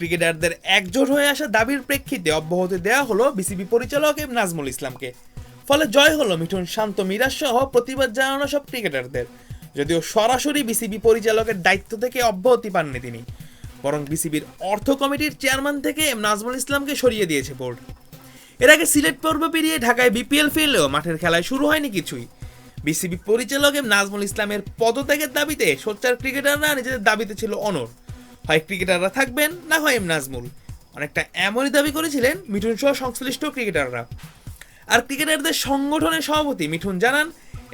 ক্রিকেটারদের একজোট হয়ে আসা দাবির প্রেক্ষিতে অব্যাহতি দেওয়া হলো বিসিবি পরিচালক এম নাজমুল ইসলামকে। ফলে জয় হলো মিঠুন, শান্ত, মিরাজ সহ প্রতিবাদ জানানো সব ক্রিকেটারদের। যদিও সরাসরি বিসিবি পরিচালকের দায়িত্ব থেকে অব্যাহতি পাননি তিনি, বরং বিসিবির অর্থ কমিটির চেয়ারম্যান থেকে এম নাজমুল ইসলামকে সরিয়ে দিয়েছে বোর্ড। এর আগে সিলেট পর্ব পেরিয়ে ঢাকায় বিপিএল ফিরলেও মাঠের খেলায় শুরু হয়নি কিছুই। বিসিবি পরিচালক এম নাজমুল ইসলামের পদত্যাগের দাবিতে সোচ্চার ক্রিকেটাররা নিজেদের দাবিতে ছিল অনর হয় ক্রিকেটাররা থাকবেন না হয় এম নাজমুল। অনেকটা এমনই দাবি করেছিলেন মিঠুন সহ সংশ্লিষ্ট ক্রিকেটাররা। আর ক্রিকেটারদের সংগঠনের সভাপতি মিঠুন জানান,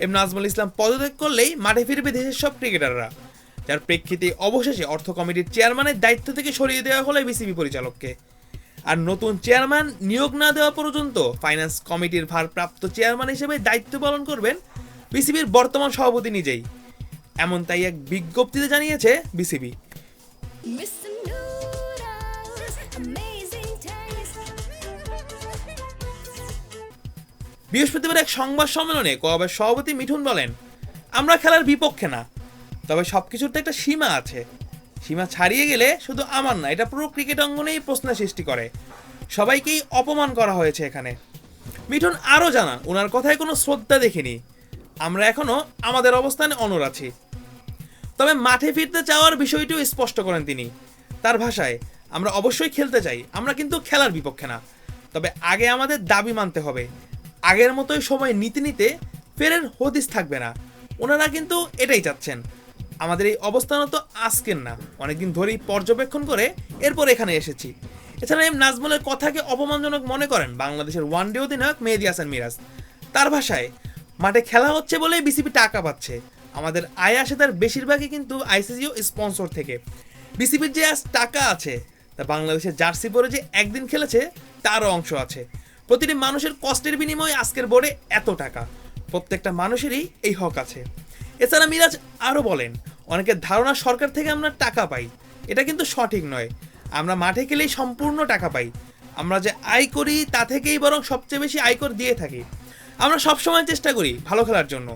এম নাজমুল ইসলাম পদত্যাগ করলেই মাঠে ফিরবে দেশের সব ক্রিকেটাররা। যার প্রেক্ষিতে অবশেষে অর্থ কমিটির চেয়ারম্যানের দায়িত্ব থেকে সরিয়ে দেওয়া হলো বিসিবি পরিচালককে। আর নতুন চেয়ারম্যান নিয়োগ না দেওয়া পর্যন্ত ফাইন্যান্স কমিটির ভারপ্রাপ্ত চেয়ারম্যান হিসেবে দায়িত্ব পালন করবেন বিসিবির বর্তমান সভাপতি নিজেই। এমন তাই এক বিজ্ঞপ্তিতে জানিয়েছে বিসিবি। বৃহস্পতিবার এক সংবাদ সম্মেলনে কোয়াবের সভাপতি মিঠুন বলেন, আমরা খেলার বিপক্ষে না, তবে সব কিছুর তো একটা সীমা আছে। সীমা ছাড়িয়ে গেলে শুধু আমার না, এটা পুরো ক্রিকেট অঙ্গনেই প্রশ্ন সৃষ্টি করে। সবাইকেই অপমান করা হয়েছে এখানে। মিঠুন আরও জানান ওনার কথায় কোনো শ্রদ্ধা দেখিনি। আমরা এখনও আমাদের অবস্থানে অনর আছি। তবে মাঠে ফিরতে চাওয়ার বিষয়টিও স্পষ্ট করেন তিনি। তার ভাষায়, আমরা অবশ্যই খেলতে চাই, আমরা কিন্তু খেলার বিপক্ষে না। তবে আগে আমাদের দাবি মানতে হবে। আগের মতোই সময় নিতে নিতে ফেরের হদিস থাকবে না। ওনারা কিন্তু এটাই চাচ্ছেন। আমাদের এই অবস্থানও তো আজকের না। অনেকদিন ধরেই পর্যবেক্ষণ করে এরপর এখানে এসেছি। এছাড়া এম নাজমুলের কথাকে অপমানজনক মনে করেন বাংলাদেশের ওয়ানডে অধিনায়ক মেহেদি হাসান মিরাজ। তার ভাষায়, মাঠে খেলা হচ্ছে বলেই বিসিবি টাকা পাচ্ছে। আমাদের আয় আসে তার বেশিরভাগই কিন্তু আইসিসিও স্পন্সর থেকে। বিসিবির যে আজ টাকা আছে, তা বাংলাদেশের জার্সি পরে যে একদিন খেলেছে, তারও অংশ আছে। প্রতিটি মানুষের কষ্টের বিনিময়ে আজকের বোর্ডে এত টাকা। প্রত্যেকটা মানুষেরই এই হক আছে। এছাড়া মিরাজ আরও বলেন অনেকের ধারণা সরকার থেকে আমরা টাকা পাই। এটা কিন্তু সঠিক নয়। আমরা মাঠে খেলেই সম্পূর্ণ টাকা পাই। আমরা যে আয় করি, তা থেকেই বরং সবচেয়ে বেশি আয়কর দিয়ে থাকি। আমরা সবসময় চেষ্টা করি ভালো খেলার জন্য।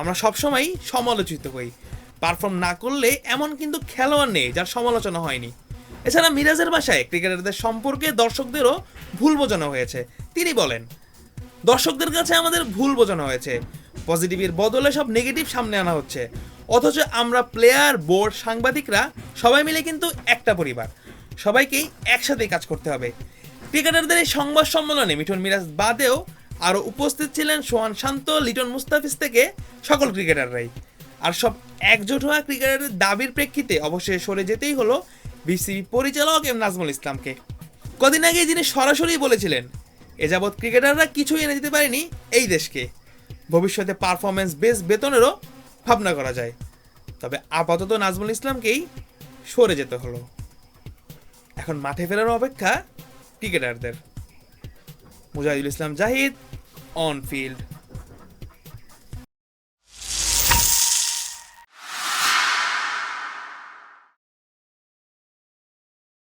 আমরা সবসময় সমালোচিত হই। পারফর্ম না করলে এমন কিন্তু খেলোয়াড় নেই যার সমালোচনা হয়নি। এছাড়া মিরাজের বাসায় ক্রিকেটারদের সম্পর্কে দর্শকদেরও ভুল বোঝানো হয়েছে। তিনি বলেন, দর্শকদের কাছে আমাদের ভুল বোঝানো হয়েছে। পজিটিভের বদলে সব নেগেটিভ সামনে আনা হচ্ছে। অথচ আমরা প্লেয়ার বোর্ড সাংবাদিকরা সবাই মিলে কিন্তু একটা পরিবার। সবাইকেই একসাথেই কাজ করতে হবে। ক্রিকেটারদের এই সংবাদ সম্মেলনে মিঠুন মিরাজ বাদেও আরও উপস্থিত ছিলেন সোহান শান্ত, লিটন মুস্তাফিজ থেকে সকল ক্রিকেটাররাই। আর সব একজোট হওয়া ক্রিকেটারের দাবির প্রেক্ষিতে অবশ্যই সরে যেতেই হলো বিসিবি পরিচালক এম নাজমুল ইসলামকে। কদিন আগে যিনি সরাসরি বলেছিলেন, এ যাবৎ ক্রিকেটাররা কিছুই এনে দিতে পারেনি এই দেশকে। ভবিষ্যতে পারফরমেন্স বেস বেতনেরও ভাবনা করা যায়। তবে আপাতত নাজমুল ইসলামকেই সরে যেতে হলো। এখন মাঠে ফেরার অপেক্ষা ক্রিকেটারদের। Mujahidul Islam Zahid on field